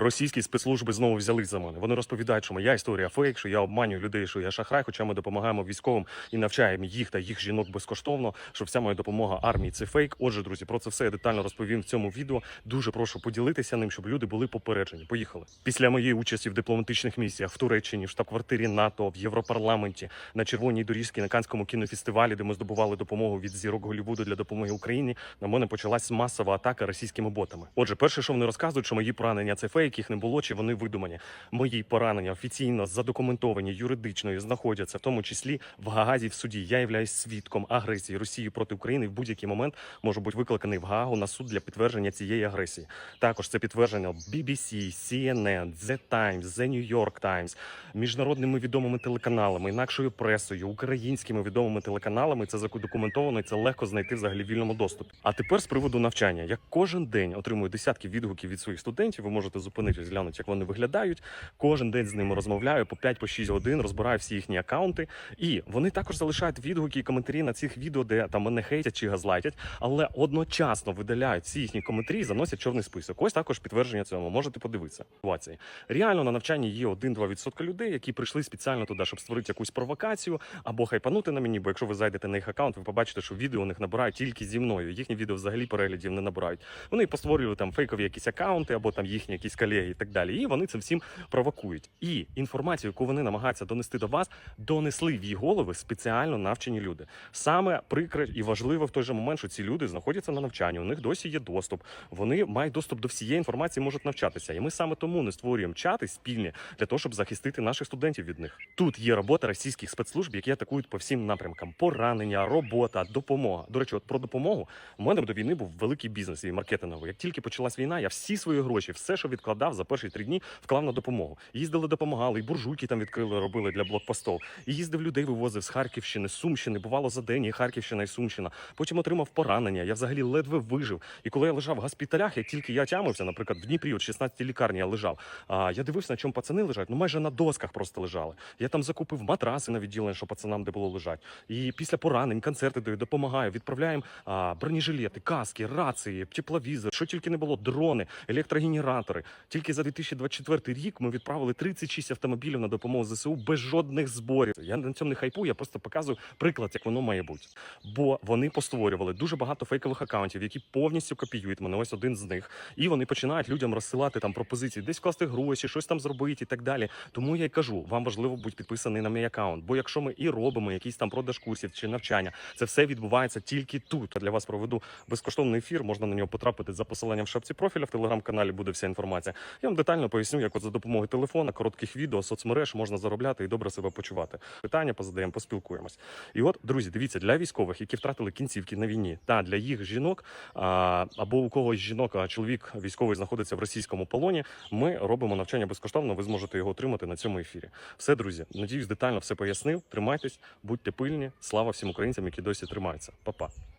Російські спецслужби знову взялись за мене. Вони розповідають, що моя історія фейк, що я обманюю людей, що я шахрай, хоча ми допомагаємо військовим і навчаємо їх та їх жінок безкоштовно. Що вся моя допомога армії це фейк. Отже, друзі, про це все я детально розповім в цьому відео. Дуже прошу поділитися ним, щоб люди були попереджені. Поїхали. Після моєї участі в дипломатичних місіях в Туреччині, в штаб-квартирі НАТО, в Європарламенті, на червоній доріжці на Канському кінофестивалі, де ми здобували допомогу від зірок Голлівуду для допомоги Україні. На мене почалась масова атака російськими ботами. Отже, перше, що вони розказують, що мої поранення це фейк, їх не було чи вони видумані. Мої поранення офіційно задокументовані юридично і знаходяться, в тому числі в Гаагазі в суді. Я являюсь свідком агресії Росії проти України. В будь-який момент можу бути викликаний в Гаагу на суд для підтвердження цієї агресії. Також це підтвердження BBC, CNN, The Times, The New York Times, міжнародними відомими телеканалами, інакшою пресою, українськими відомими телеканалами. Це задокументовано і це легко знайти взагалі в вільному доступі. А тепер з приводу навчання. Я кожен день отримую десятки відгуків від своїх студентів. Ви можете зупинитись, глянути, як вони виглядають. Кожен день з ними розмовляю по 5-6 годин, розбираю всі їхні акаунти. І вони також залишають відгуки і коментарі на цих відео, де там мене хейтять чи газлайтять, але одночасно видаляють всі їхні коментарі і заносять чорний список. Ось також підтвердження цьому. Можете подивитися. Реально на навчанні є 1-2% людей, які прийшли спеціально туди, щоб створити якусь провокацію або хайпанути на мені. Бо якщо ви зайдете на їх аккаунт, ви побачите, що відео у них набирають тільки зі мною. Їхні відео взагалі переглядів не набирають. Вони постворюють там фейкові якісь аккаунти або там їхні якісь колеги і так далі. І вони цим всім провокують. І інформацію, яку вони намагаються донести до вас, донесли в її голови спеціально навчені люди. Саме прикре і важливо в той же момент, що ці люди знаходяться на навчанні. У них досі є доступ. Вони мають доступ до всієї інформації, можуть навчатися. І ми саме тому не створюємо чати спільні для того, щоб захистити наших студентів від них. Тут є робота російських спецслужб, які атакують по всім напрямкам: поранення, робота, допомога. До речі, от про допомогу у мене до війни був великий бізнес і маркетинговий. Як тільки почалась війна, я всі свої гроші, все, що відкладав за перші три дні, вклав на допомогу. Їздили, допомагали, і буржуйки там відкрили, робили для блокпостов. І їздив людей, вивозив з Харківщини, з Сумщини. Бувало за день і Харківщина і Сумщина. Потім отримав поранення. Я взагалі ледве вижив. І коли я лежав в госпіталях, як тільки я тямився, наприклад, в Дніпрі, от 16 лікарні я лежав. А я дивився, на чому пацани лежать. Ну майже на досках просто лежали. Я там закупив матраси на відділення, що пацанам де було лежать. І після поранень концерти даю, допомагаю. Відправляємо бронежилети, каски, рації, тепловізор, що тільки не було, дрони, електрогенератори. Тільки за 2024 рік ми відправили 36 автомобілів на допомогу ЗСУ без жодних зборів. Я на цьому не хайпую, я просто показую приклад, як воно має бути. Бо вони постворювали дуже багато фейкових акаунтів, які повністю копіюють мене. Ось один з них. І вони починають людям розсилати там пропозиції, десь вкласти гроші, щось там зробити і так далі. Тому я й кажу, вам важливо бути підписаний на мій акаунт. Бо якщо ми і робимо якісь там продаж курсів чи навчання, це все відбувається тільки тут. Для вас проведу безкоштовний ефір. Можна на нього потрапити за посиланням в шапці профіля. В телеграм-каналі буде вся інформація. Я вам детально поясню, як от за допомогою телефона, коротких відео, соцмереж можна заробляти і добре себе почувати. Питання позадаємо, поспілкуємось. І от, друзі, дивіться, для військових, які втратили кінцівки на війні, та для їх жінок а, або у когось жінок, а чоловік військовий знаходиться в російському полоні. Ми робимо навчання безкоштовно. Ви зможете його отримати на цьому ефірі. Все, друзі, надіюсь, детально все пояснив. Тримайтесь, будьте пильні. Слава всім українцям, які досі тримаються. Па-па.